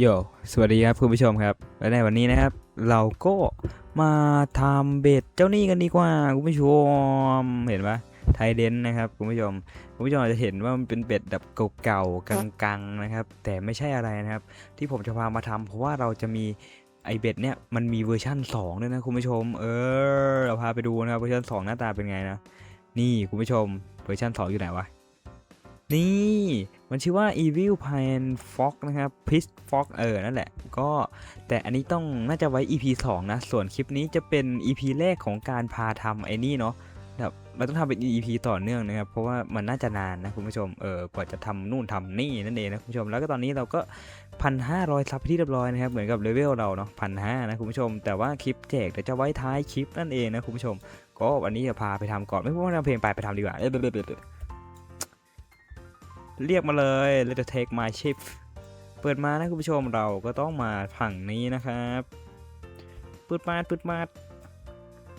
โย สวัสดีครับคุณผู้ชมครับ และในวันนี้นะครับ เราก็มาทำเบ็ดเจ้าหนี้กันดีกว่าคุณผู้ชม เห็นปะไทเดนนะครับคุณผู้ชม คุณผู้ชมอาจจะเห็นว่ามันเป็นเบ็ดแบบเก่าๆกังๆนะครับ แต่ไม่ใช่อะไรนะครับ ที่ผมจะพามาทำเพราะว่าเราจะมีไอเบ็ดเนี่ยมันมีเวอร์ชั่น2ด้วยนะคุณผู้ชม เออ เราพาไปดูนะครับเวอร์ชัน2 หน้าตาเป็นไงนะ นี่คุณผู้ชมเวอร์ชัน2อยู่ไหนวะ นี่มันชื่อว่า Evil Pine Fox นะครับ p i s Fox เออ นั่นแหละ ก็แต่อันนี้ต้องน่าจะไว้ EP 2 นะ ส่วนคลิปนี้จะเป็น EP แรกของการพาทำไอ้นี่เนาะแบบเราต้องทำเป็น EP ต่อเนื่องนะครับ เพราะว่ามันน่าจะนานนะคุณผู้ชม เออกว่าจะทำนู่นทำนี่นั่นเองนะคุณผู้ชม แล้วก็ตอนนี้เราก็พันห้าร้อยซับที่เรียบร้อยนะครับ เหมือนกับเลเวลเราเนาะพันห้านะคุณผู้ชม แต่ว่าคลิปแจกเดี๋ยวจะไว้ท้ายคลิปนั่นเองนะคุณผู้ชม ก็วันนี้จะพาไปทำก่อน ไม่พูดว่าทำเพลงไปไปทำดีกว่า เรียวเดี๋ยวเดี๋ยเดี๋ยวเรียกมาเลย Let take my ship เปิดมานะคุณผู้ชมเราก็ต้องมาฝั่งนี้นะครับปืดมาดปืดมาด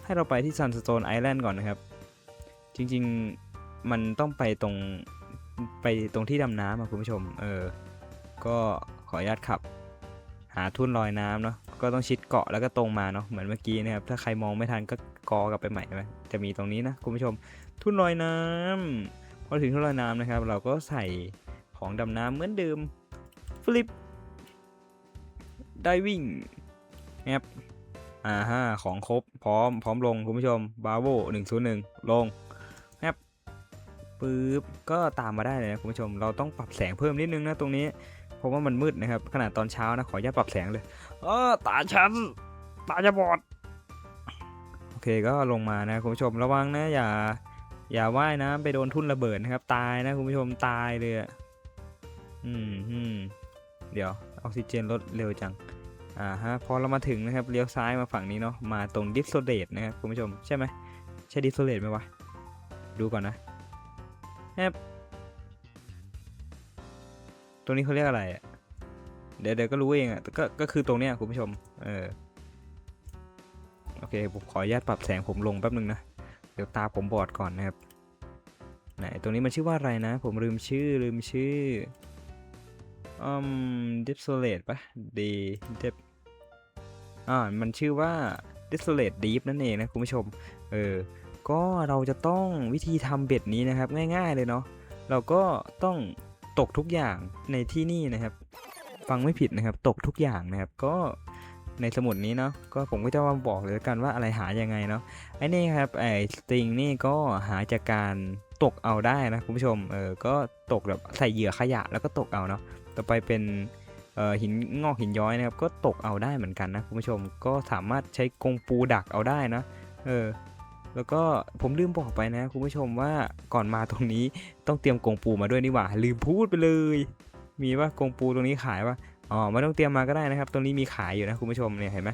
ให้เราไปที่ Sunstone Island ก่อนนะครับ จริงๆมันต้องไปตรงไปตรงที่ดำน้ำคุณผู้ชม เออ ก็ขออนุญาตขับ หาทุ่นลอยน้ำเนาะ ก็ต้องชิดเกาะแล้วก็ตรงมาเนาะ เหมือนเมื่อกี้นะครับ ถ้าใครมองไม่ทันก็กอกลับไปใหม่นะจะมีตรงนี้นะคุณผู้ชม ทุ่นลอยน้ำ พอถึงทุ่นลอยน้ำนะครับ เราก็ใส่ของดำน้ำเหมือนเดิมฟลิปได้วิ่งนะครับอ่าฮะของครบพร้อมพร้อมลงคุณผู้ชมบาโวหนึ่งศูนย์หนึ่งลงนะครับปึ๊บก็ตามมาได้เลยนะคุณผู้ชม เราต้องปรับแสงเพิ่มนิดนึงนะตรงนี้เพราะว่ามันมืดนะครับ ขนาดตอนเช้านะ ขออนุญาตปรับแสงเลยเออตาฉันตาจะบอด โอเคก็ลงมานะคุณผู้ชมระวังนะอย่า อย่าว่ายน้ำไปโดนทุ่นระเบิดนะครับ ตายนะคุณผู้ชมตายเลยอะอืมอืมเดี๋ยวออกซิเจนลดเร็วจังอ่าฮะพอเรามาถึงนะครับเลี้ยวซ้ายมาฝั่งนี้เนาะมาตรงดิฟโซเลตนะครับคุณผู้ชมใช่ไหมใช่ดิฟโซเลตไหมวะดูก่อนนะแฮบตรงนี้เขาเรียกอะไรอะเดี๋ยวเดี๋ยวก็รู้เองอะก็ก็คือตรงเนี้ยคุณผู้ชมเออโอเคผมขออนุญาตปรับแสงผมลงแป๊บนึงนะ ดี๋ยวตาผมบอดก่อนนะครับไหนตรงนี้มันชื่อว่าอะไรนะ ผมลืมชื่อลืมชื่ออืม desolate ปะ d dep อ่ามันชื่อว่า desolate deep นั่นเองนะคุณผู้ชม เออ ก็เราจะต้องวิธีทำเบ็ดนี้นะครับง่ายๆเลยเนาะ เราก็ต้องตกทุกอย่างในที่นี่นะครับ ฟังไม่ผิดนะครับ ตกทุกอย่างนะครับ ก็ ในสมุดนี้เนาะก็ผมก็จะมาบอกเลยละกันว่าอะไรหายังไงเนาะไอ้นี่ครับไอ้สตริงนี่ก็หาจากการตกเอาได้นะคุณผู้ชมเออก็ตกแบบใส่เหยื่อขยะแล้วก็ตกเอาเนาะต่อไปเป็นหินงอกหินย้อยนะครับก็ตกเอาได้เหมือนกันนะคุณผู้ชมก็สามารถใช้กรงปูดักเอาได้นะเออแล้วก็ผมลืมบอกไปนะคุณผู้ชมว่าก่อนมาตรงนี้ต้องเตรียมกรงปูมาด้วยนี่หว่าลืมพูดไปเลย มีว่ากรงปูตรงนี้ขายปะ อ๋อไม่ต้องเตรียมมาก็ได้นะครับ ตรงนี้มีขายอยู่นะคุณผู้ชมเนี่ยเห็นไหม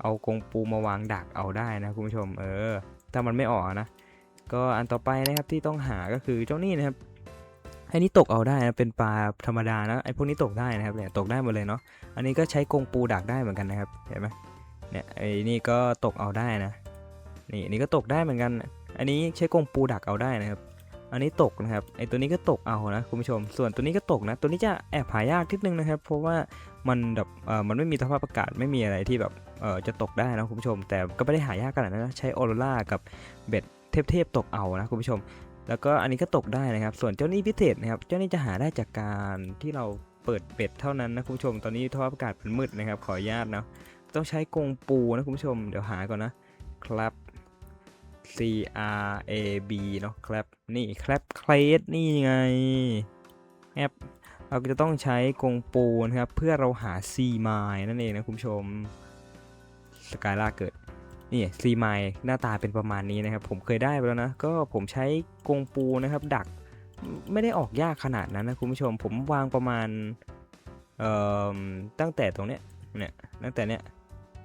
เอากรงปูมาวางดักเอาได้นะคุณผู้ชม เออ ถ้ามันไม่ออกนะ ก็อันต่อไปนะครับที่ต้องหาก็คือเจ้านี่นะครับไอ้นี่ตกเอาได้นะเป็นปลาธรรมดานะไอ้พวกนี้ตกได้นะครับเนี่ยตกได้หมดเลยเนาะอันนี้ก็ใช้กรงปูดักได้เหมือนกันนะครับเห็นไหมเนี่ยไอ้นี่ก็ตกเอาได้นะนี่อันนี่ก็ตกได้เหมือนกัน อันนี้ใช้กรงปูดักเอาได้นะครับ อันนี้ตกนะครับไอตัวนี้ก็ตกเอานะคุณผู้ชม ส่วนตัวนี้ก็ตกนะ ตัวนี้จะแอบหายากนิดนึงนะครับ เพราะว่ามันแบบเออมันไม่มีสภาพอากาศไม่มีอะไรที่แบบเออจะตกได้นะคุณผู้ชม แต่ก็ไม่ได้หายากขนาดนั้นนะใช้ออโรรากับเบ็ดเทพๆตกเอานะคุณผู้ชม แล้วก็อันนี้ก็ตกได้นะครับ ส่วนเจ้านี้พิเศษนะครับ เจ้านี้จะหาได้จากการที่เราเปิดเบ็ดเท่านั้นนะคุณผู้ชม ตอนนี้สภาพอากาศมันมืดนะครับ ขออนุญาตนะต้องใช้กรงปูนะคุณผู้ชมเดี๋ยวหาก่อนนะครับ C R A B เนาะครับนี่ครับเคลดนี่ไงแอปเราจะต้องใช้กรงปูนะครับ เพื่อเราหา C ไมล์นั่นเองนะคุณผู้ชมสกายล่าเกิดนี่ซีไมล์หน้าตาเป็นประมาณนี้นะครับ ผมเคยได้ไปแล้วนะ ก็ผมใช้กรงปูนะครับ ดักไม่ได้ออกยากขนาดนั้นนะคุณผู้ชม ผมวางประมาณเอ่อตั้งแต่ตรงเนี้ยเนี่ยตั้งแต่เนี้ย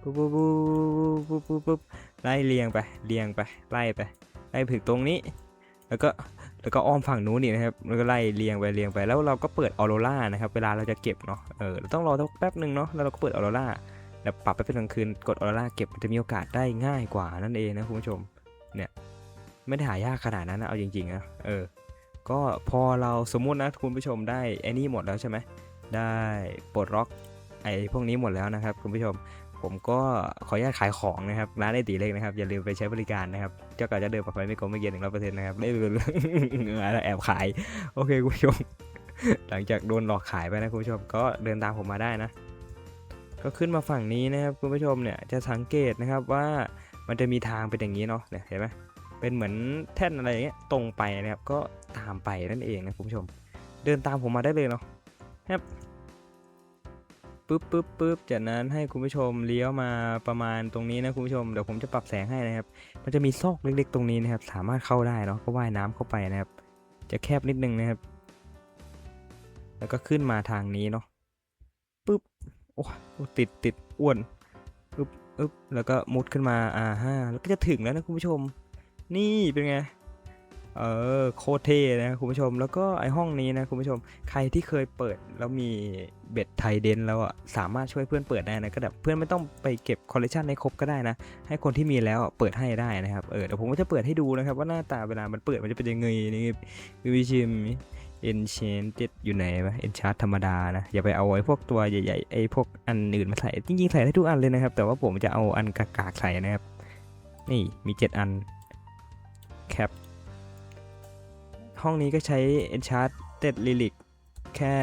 ปุ๊บปุ๊บปุ๊บปุ๊บปุ๊บ ไล่เรียงไปเรียงไปไล่ไปไล่ถึงตรงนี้ แล้วก็แล้วก็อ้อมฝั่งนู้นนี่นะครับแล้วก็ไล่เรียงไปเรียงไปแล้วเราก็เปิดออโรรานะครับเวลาเราจะเก็บเนาะเออเราต้องรอสักแป๊บหนึ่งเนาะแล้วเราก็เปิดออโรราแล้วปรับไปเป็นกลางคืนกดออโร่าเก็บมันจะมีโอกาสได้ง่ายกว่านั่นเองนะคุณผู้ชมเนี่ยไม่ได้หายากขนาดนั้นนะเอาจริงๆนะเออก็พอเราสมมุตินะคุณผู้ชมได้ไอ้นี่หมดแล้วใช่ไหมได้ปลดล็อกไอ้พวกนี้หมดแล้วนะครับคุณผู้ชม ผมก็ขออนุญาตขายของนะครับ ร้านไอตีเล็กนะครับ อย่าลืมไปใช้บริการนะครับ เจ้าก่าจะเดิมปลอดภัยไม่โกงไม่เกินหนึ่งร้อยเปอร์เซ็นต์นะครับได้เลยแอบขาย โอเคคุณผู้ชม หลังจากโดนหลอกขายไปนะคุณผู้ชม ก็เดินตามผมมาได้นะ ก็ขึ้นมาฝั่งนี้นะครับคุณผู้ชมเนี่ยจะสังเกตนะครับว่ามันจะมีทางเป็นอย่างนี้เนาะ เนี่ยเห็นไหมเป็นเหมือนแท่นอะไรอย่างเงี้ยตรงไปนะครับ ก็ตามไปนั่นเองนะคุณผู้ชม เดินตามผมมาได้เลยเนาะครับ ปึ๊บปึ๊บปึ๊บจากนั้นให้คุณผู้ชมเลี้ยวมาประมาณตรงนี้นะคุณผู้ชมเดี๋ยวผมจะปรับแสงให้นะครับ มันจะมีซอกเล็กๆตรงนี้นะครับ สามารถเข้าได้เนาะก็ว่ายน้ำเข้าไปนะครับ จะแคบนิดนึงนะครับ แล้วก็ขึ้นมาทางนี้เนาะปึ๊บโอ้โอ้ติดติดอ้วนอึ๊บอึ๊บแล้วก็มุดขึ้นมาอ่าฮะแล้วก็จะถึงแล้วนะคุณผู้ชม นี่เป็นไง เออโคเท่นะคุณผู้ชมแล้วก็ไอห้องนี้นะคุณผู้ชมใครที่เคยเปิดแล้วมีเบ็ดไทยเดนแล้วอะสามารถช่วยเพื่อนเปิดได้นะก็แบบเพื่อนไม่ต้องไปเก็บคอลเลคชันในครบก็ได้นะ ให้คนที่มีแล้วเปิดให้ได้นะครับเออเดี๋ยวผมก็จะเปิดให้ดูนะครับ ว่าหน้าตาเวลามันเปิดมันจะเป็นยังไงนี่วิชิม Enchanted อยู่ไหนวะ Enchant ธรรมดานะ อย่าไปเอาไอ้พวกตัวใหญ่ๆไอ้พวกอันอื่นมาใส่จริงๆใส่ได้ทุกอันเลยนะครับ แต่ว่าผมจะเอาอันกากๆใส่นะครับ นี่มี 7 อันแคป ห้องนี้ก็ใช้ Enchanted Relic แค่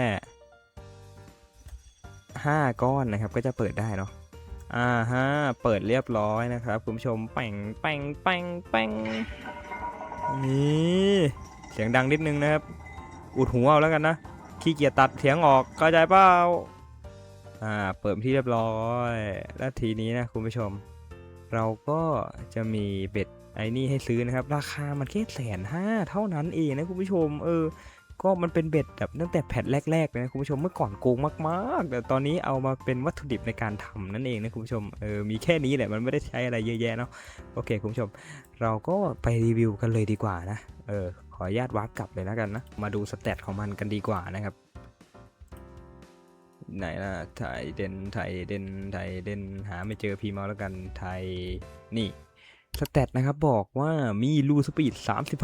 5 ก้อนนะครับ ก็จะเปิดได้เนาะอ่าฮะเปิดเรียบร้อยนะครับคุณผู้ชมแป่งแป่งแป่งแป่งนี่เสียงดังนิดนึงนะครับ อุดหูเอาแล้วกันนะขี้เกียจตัดเสียงออกเข้าใจเปล่าอ่าเปิดที่เรียบร้อย แล้วทีนี้นะคุณผู้ชม เราก็จะมีเบ็ด ไอ้นี่ให้ซื้อนะครับ ราคามันแค่แสนห้าเท่านั้นเองนะคุณผู้ชม เออ ก็มันเป็นเบ็ดแบบตั้งแต่แพทแรกๆเลยนะคุณผู้ชมเมื่อก่อนโกงมากๆ แต่ตอนนี้เอามาเป็นวัตถุดิบในการทำนั่นเองนะคุณผู้ชม เออ มีแค่นี้แหละ มันไม่ได้ใช้อะไรเยอะแยะเนาะ โอเคคุณผู้ชม เราก็ไปรีวิวกันเลยดีกว่านะ เออ ขออนุญาตวาร์ปกลับเลยแล้วกันนะ มาดูสเตตของมันกันดีกว่านะครับไหนล่ะไทยเดนไทยเดนไทยเดนหาไม่เจอพีมาแล้วกันไทยนี่ สเตตนะครับบอกว่ามีลูสปีด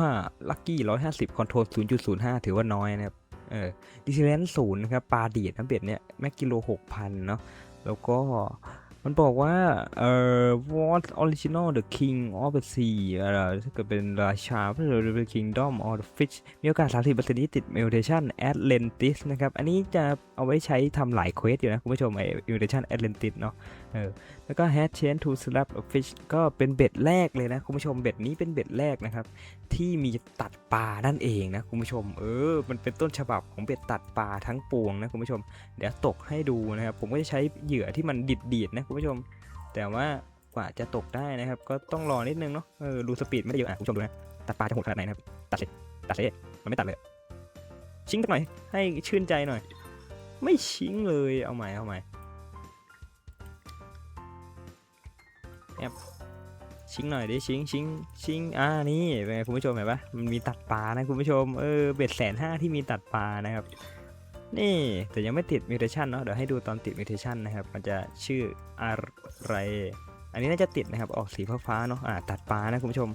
35 ลัคกี้ 150 คอนโทรล 0.05 ถือว่าน้อยนะครับ เออดิสเลนศูนย์นะครับปลาดีดนะเบ็ดเนี่ย แม็กกิโล 6,000 เนาะ แล้วก็ มันบอกว่า เอ่อ what original the king of the sea เอ่อถ้าเกิดเป็นราชาพระเรือ the kingdom of the fish มีโอกาส 30%ที่ติด mutation Atlantis นะครับ อันนี้จะเอาไว้ใช้ทำหลายเควสอยู่นะ คุณผู้ชมไอ้ mutation Atlantis เนาะเออ แล้วก็ has chain to slap a fish ก็เป็นเบ็ดแรกเลยนะ คุณผู้ชม เบ็ดนี้เป็นเบ็ดแรกนะครับ ที่มีตัดปลานั่นเองนะคุณผู้ชม เออ มันเป็นต้นฉบับของเบ็ดตัดปลาทั้งปวงนะคุณผู้ชม เดี๋ยวตกให้ดูนะครับ ผมก็จะใช้เหยื่อที่มันดิดดีดนะคุณผู้ชม แต่ว่ากว่าจะตกได้นะครับ ก็ต้องรอนิดนึงเนาะ เออดูสปีดไม่ได้เยอะอะคุณผู้ชมดูนะ ตัดปลาจะโหดขนาดไหนนะครับ ตัดเลยตัดเลยมันไม่ตัดเลย ชิงสักหน่อย ให้ชื่นใจหน่อย ไม่ชิงเลย เอาใหม่เอาใหม่แอบ ชิงหน่อยดิชิงชิงชิงอ่านี่เป็นไงคุณผู้ชมเห็นปะมันมีตัดปลานะคุณผู้ชมเออเบ็ดแสนห้าที่มีตัดปลานะครับ นี่แต่ยังไม่ติดมิวเทชันเนาะเดี๋ยวให้ดูตอนติดมิวเทชันนะครับ มันจะชื่ออะไร อันนี้น่าจะติดนะครับออกสีฟ้าๆเนาะอ่าตัดปลานะคุณผู้ชม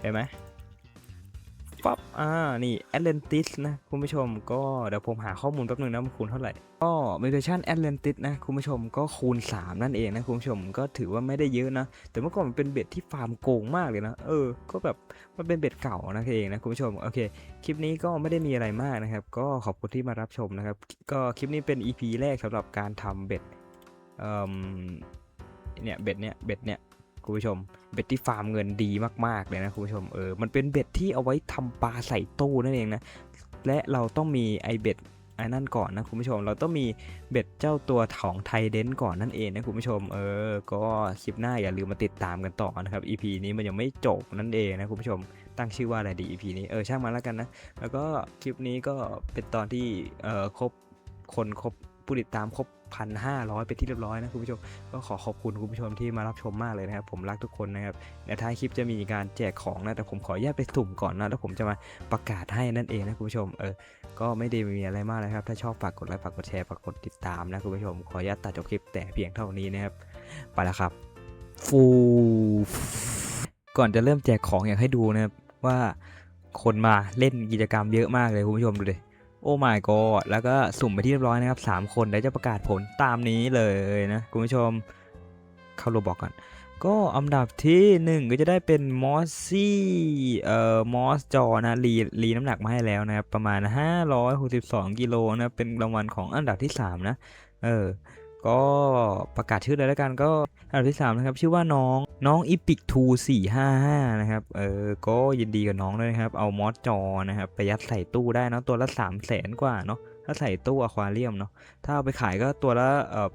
เห็นไหม ปั๊บอ่านี่ Atlantis นะคุณผู้ชมก็เดี๋ยวผมหาข้อมูลแป๊บนึงนะมันคูณเท่าไหร่ ก็มิเทชัน Atlantis นะคุณผู้ชมก็คูณ 3 นั่นเองนะคุณผู้ชมก็ถือว่าไม่ได้เยอะนะ แต่เมื่อก่อนมันเป็นเบ็ดที่ฟาร์มโกงมากเลยนะ เออ ก็แบบมันเป็นเบ็ดเก่านะเองนะคุณผู้ชมโอเคคลิปนี้ก็ไม่ได้มีอะไรมากนะครับ ก็ขอบคุณที่มารับชมนะครับ ก็คลิปนี้เป็น EP แรกสำหรับการทำเบ็ดเอ่มเนี่ยเบ็ดเนี่ยเบ็ดเนี่ย คุณผู้ชม เบ็ดที่ฟาร์มเงินดีมากๆเลยนะคุณผู้ชมเออมันเป็นเบ็ดที่เอาไว้ทำปลาใส่ตู้นั่นเองนะและเราต้องมีไอเบ็ดไอ้นั่นก่อนนะคุณผู้ชม เราต้องมีเบ็ดเจ้าตัวของไทเดนก่อนนั่นเองนะคุณผู้ชม เออ ก็คลิปหน้าอย่าลืมมาติดตามกันต่อนะครับ EP นี้มันยังไม่จบนั่นเองนะคุณผู้ชม ตั้งชื่อว่าอะไรดี EP นี้ เออช่างมันแล้วกันนะ แล้วก็คลิปนี้ก็เป็นตอนที่ เออครบคนครบผู้ติดตามครบ พันห้าร้อยไปที่เรียบร้อยนะคุณผู้ชม ก็ขอขอบคุณคุณผู้ชมที่มารับชมมากเลยนะครับ ผมรักทุกคนนะครับในท้ายคลิปจะมีการแจกของนะ แต่ผมขออนุญาตไปสุ่มก่อนนะ แล้วผมจะมาประกาศให้นั่นเองนะคุณผู้ชม เออ ก็ไม่ได้มีอะไรมากนะครับ ถ้าชอบฝากกดไลค์ ฝากกดแชร์ ฝากกดติดตามนะคุณผู้ชม ขออนุญาตตัดจบคลิปแต่เพียงเท่านี้นะครับ ไปแล้วครับ ฟูก่อนจะเริ่มแจกของอยากให้ดูนะครับว่าคนมาเล่นกิจกรรมเยอะมากเลยคุณผู้ชมดูดิ โอ้ my god แล้วก็สุ่มไปที่เรียบร้อยนะครับ 3 คนเดี๋ยวจะประกาศผลตามนี้เลยนะ คุณผู้ชมเข้าโรบอกก่อน ก็อันดับที่ 1 ก็จะได้เป็นมอสซี่เอ่อมอสจอนะรีรีน้ำหนักมาให้แล้วนะครับ ประมาณ 562 กิโลนะ เป็นรางวัลของอันดับที่ 3 นะ เออ ก็ประกาศชื่อเลยแล้วกันก็อันดับที่3นะครับชื่อว่าน้องน้องอีพิกทู455นะครับเออก็ยินดีกับน้องด้วยนะครับเอามอสจอนะครับไปยัดใส่ตู้ได้นะตัวละ3 0 0แสนกว่าเนาะถ้าใส่ตู้อควาเรียมเนาะถ้าเอาไปขายก็ตัวละเออ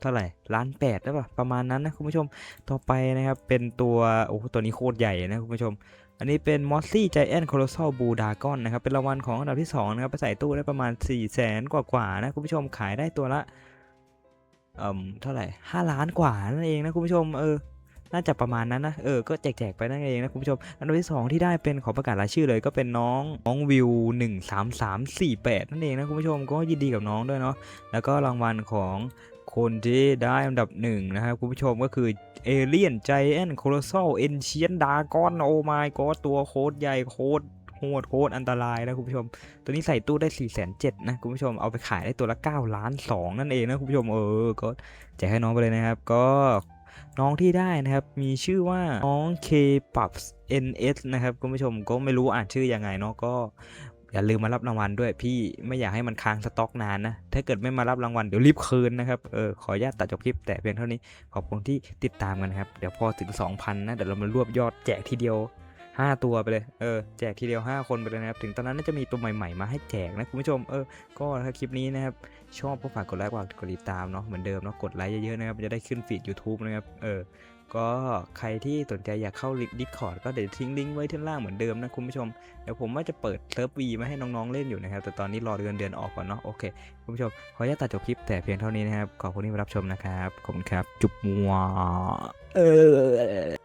เท่าไหร่ล้านแปดได้ป่ะประมาณนั้นนะคุณผู้ชมต่อไปนะครับเป็นตัวโอ้ตัวนี้โคตรใหญ่นะคุณผู้ชมอันนี้เป็นมอสซี่ใจแอนโคโลซอลบูดากอนนะครับเป็นรางวัลของอันดับที่2นะครับไปใส่ตู้ได้ประมาณ4 0 0แสนกว่าๆนะคุณผู้ชมขายได้ตัวละ เอ่มเท่าไหร่5ล้านกว่านั่นเองนะคุณผู้ชมเออน่าจะประมาณนั้นนะ เออ ก็แจกๆไปนั่นเองนะคุณผู้ชม อันดับที่ 2 ที่ได้เป็นขอประกาศรายชื่อเลยก็เป็นน้องน้องวิว 13348 นั่นเองนะคุณผู้ชม ก็ยินดีกับน้องด้วยเนาะ แล้วก็รางวัลของคนที่ได้อันดับหนึ่งนะครับคุณผู้ชมก็คือเอเลียนไจแอนโคโลซอลเอนเชียนดากอนโอมายก็ตัวโคตรใหญ่โคตร โหดโคตรอันตรายนะคุณผู้ชม ตัวนี้ใส่ตู้ได้4ี่แสนเจ็ดนะคุณผู้ชมเอาไปขายได้ตัวละ9ล้าน2นั่นเองนะคุณผู้ชมเออก็แจกให้น้องไปเลยนะครับ ก็น้องที่ได้นะครับมีชื่อว่าน้อง K p u b s NS นะครับคุณผู้ชมก็ไม่รู้อ่านชื่อยังไงเนาะก็อย่าลืมมารับรางวัลด้วยพี่ไม่อยากให้มันค้างสต็อกนานนะ ถ้าเกิดไม่มารับรางวัลเดี๋ยวรีบคืนนะครับเออขออนุญาตตัดจบคลิปแต่เพียงเท่านี้ขอบคุณที่ติดตามกันนะครับ เดี๋ยวพอถึง 2,000 นะ เดี๋ยวเรามารวบยอดแจกทีเดียว 5ตัวไปเลย เออ แจกทีเดียว 5 คนไปเลยนะครับ ถึงตอนนั้นน่าจะมีตัวใหม่ๆ มาให้แจกนะคุณผู้ชม เออ ก็ถ้าคลิปนี้นะครับ ชอบก็ฝากกดไลค์ กดติดตามเนาะ เหมือนเดิมเนาะ กดไลค์เยอะๆนะครับ จะได้ขึ้นฟีด YouTube นะครับ เออ ก็ใครที่สนใจอยากเข้าดิสคอร์ดก็เดี๋ยวทิ้งลิงก์ไว้ที่ล่างเหมือนเดิมนะคุณผู้ชม เดี๋ยวผมว่าจะเปิดเซิร์ฟวีมาให้น้องๆเล่นอยู่นะครับ แต่ตอนนี้รอเดือนเดือนออกก่อนเนาะ โอเค คุณผู้ชม ขออนุญาตตัดจบคลิปแต่เพียงเท่านี้นะครับ ขอบคุณที่มารับชมนะครับ ขอบคุณครับ จุ๊บมัวเออ